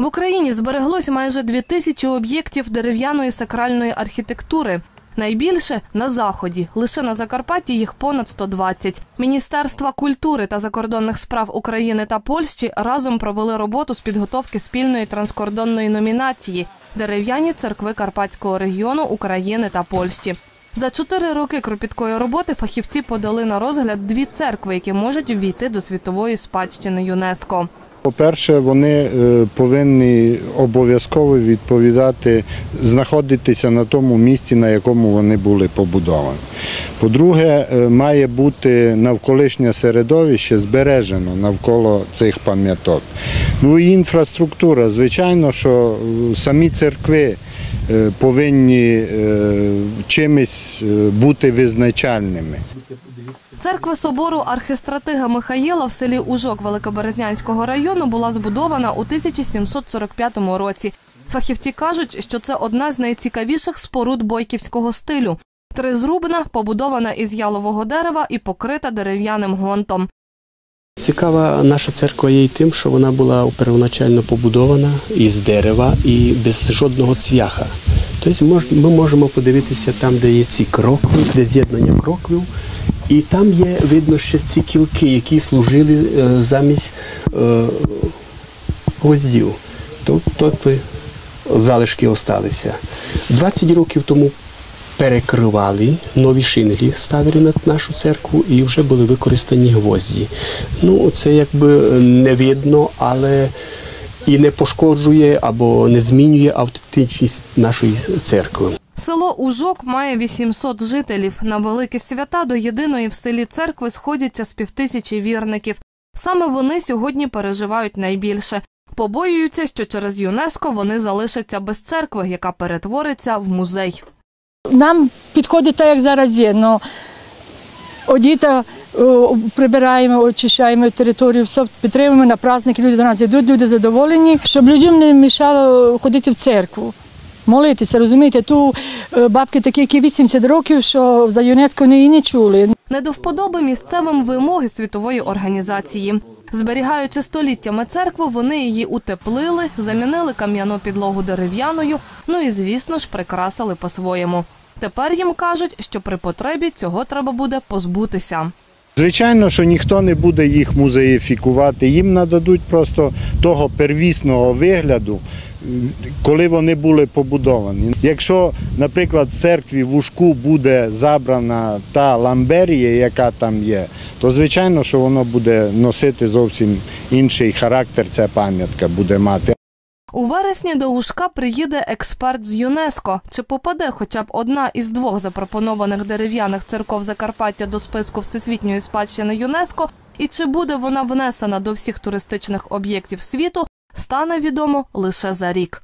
В Україні збереглось майже дві тисячі об'єктів дерев'яної сакральної архітектури. Найбільше на заході. Лише на Закарпатті їх понад 120. Міністерства культури та закордонних справ України та Польщі разом провели роботу з підготовки спільної транскордонної номінації Дерев'яні церкви Карпатського регіону України та Польщі. За чотири роки кропіткої роботи фахівці подали на розгляд дві церкви, які можуть увійти до світової спадщини ЮНЕСКО. По-перше, вони е, повинні обов'язково відповідати, знаходитися на тому місці, на якому вони були побудовані. По-друге, е, має бути навколишнє середовище збережено навколо цих пам'яток. Ну і інфраструктура, звичайно, що е, самі церкви повинні чимось бути визначальними. Церква собору архистратига Михаїла в селі Ужок Великоберезнянського району була збудована у 1745 році. Фахівці кажуть, що це одна з найцікавіших споруд бойківського стилю. Тризрубна, побудована із ялового дерева і покрита дерев'яним гонтом. Цікава наша церква є і тим, що вона була первоначально побудована із дерева і без жодного цвяха. Тобто ми можемо подивитися там, де є ці крокви, де з'єднання кроквів, і там є видно ще ці кілки, які служили е, замість е, гвоздів. Тобто залишки осталися. 20 років тому перекривали, нові шинелі ставили на нашу церкву і вже були використані гвозді. Ну, це якби не видно, але і не пошкоджує або не змінює автентичність нашої церкви. Село Ужок має 800 жителів. На великі свята до єдиної в селі церкви сходяться з півтисячі вірників. Саме вони сьогодні переживають найбільше. Побоюються, що через ЮНЕСКО вони залишаться без церкви, яка перетвориться в музей. Нам підходить так, як зараз є. Но одіта прибираємо, очищаємо територію, все підтримуємо на праздники. Люди до нас йдуть, люди задоволені, щоб людям не мішало ходити в церкву. Молитися, розумієте, ту е, бабки такі, які 80 років, що за ЮНЕСКО не і не чули. Не до вподоби місцевим вимоги світової організації. Зберігаючи століттями церкву, вони її утеплили, замінили кам'яну підлогу дерев'яною, ну і, звісно ж, прикрасили по-своєму. Тепер їм кажуть, що при потребі цього треба буде позбутися. Звичайно, що ніхто не буде їх музеїфікувати. Їм нададуть просто того первісного вигляду, коли вони були побудовані. Якщо, наприклад, в церкві в Ушку буде забрана та ламберія, яка там є, то звичайно, що воно буде носити зовсім інший характер. Ця пам'ятка буде мати. У вересні до Лужка приїде експерт з ЮНЕСКО. Чи попаде хоча б одна із двох запропонованих дерев'яних церков Закарпаття до списку всесвітньої спадщини ЮНЕСКО, і чи буде вона внесена до всіх туристичних об'єктів світу, стане відомо лише за рік.